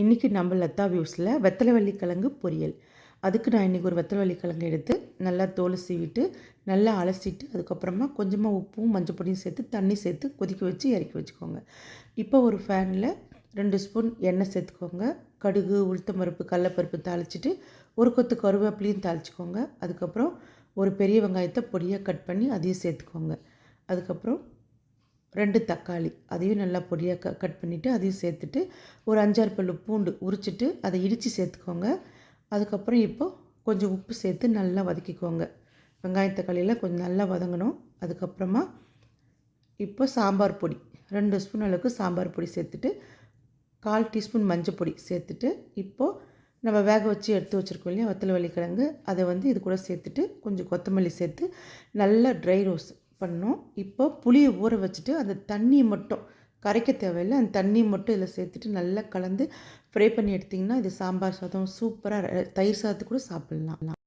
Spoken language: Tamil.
இன்றைக்கி நம்ம லத்தா வியூஸில் வெத்தலைவள்ளி கிழங்கு பொரியல். அதுக்கு நான் இன்றைக்கி ஒரு வெத்தலை வள்ளி கிழங்கு எடுத்து நல்லா தோல் சீவிட்டு நல்லா அலசிட்டு அதுக்கப்புறமா கொஞ்சமாக உப்பும் மஞ்சள் பொடியும் சேர்த்து தண்ணி சேர்த்து கொதிக்க வச்சு இறக்கி வச்சுக்கோங்க. இப்போ ஒரு ஃபேனில் ரெண்டு ஸ்பூன் எண்ணெய் சேர்த்துக்கோங்க. கடுகு உளுத்தம் பருப்பு கடலப்பருப்பு தாளிச்சிட்டு ஒரு கொத்து கருவேப்பிலையும் தாளிச்சிக்கோங்க. அதுக்கப்புறம் ஒரு பெரிய வெங்காயத்தை பொடியாக கட் பண்ணி அதையும் சேர்த்துக்கோங்க. அதுக்கப்புறம் ரெண்டு தக்காளி அதையும் நல்லா பொடியாக க கட் பண்ணிவிட்டு அதையும் சேர்த்துட்டு ஒரு அஞ்சாறு பல்லு பூண்டு உரிச்சிட்டு அதை இடித்து சேர்த்துக்கோங்க. அதுக்கப்புறம் இப்போது கொஞ்சம் உப்பு சேர்த்து நல்லா வதக்கிக்கோங்க. வெங்காய தக்காளியெல்லாம் கொஞ்சம் நல்லா வதங்கணும். அதுக்கப்புறமா இப்போ சாம்பார் பொடி ரெண்டு ஸ்பூன் அளவுக்கு சாம்பார் பொடி சேர்த்துட்டு கால் டீஸ்பூன் மஞ்சள் பொடி சேர்த்துட்டு இப்போது நம்ம வேக வச்சு எடுத்து வச்சுருக்கோம் இல்லையா வத்தல் வள்ளிக்கிழங்கு அதை வந்து இது கூட சேர்த்துட்டு கொஞ்சம் கொத்தமல்லி சேர்த்து நல்லா ட்ரை ரோஸ் பண்ணோம் இப்போ புளியை ஊற வச்சுட்டு அந்த தண்ணியை மட்டும் கரைக்க தேவையில்லை. அந்த தண்ணி மட்டும் இதில் சேர்த்துட்டு நல்லா கலந்து ஃப்ரை பண்ணி எடுத்திங்கன்னா இது சாம்பார் சாதம் சூப்பராக தயிர் சாதத்து கூட சாப்பிட்லாம்.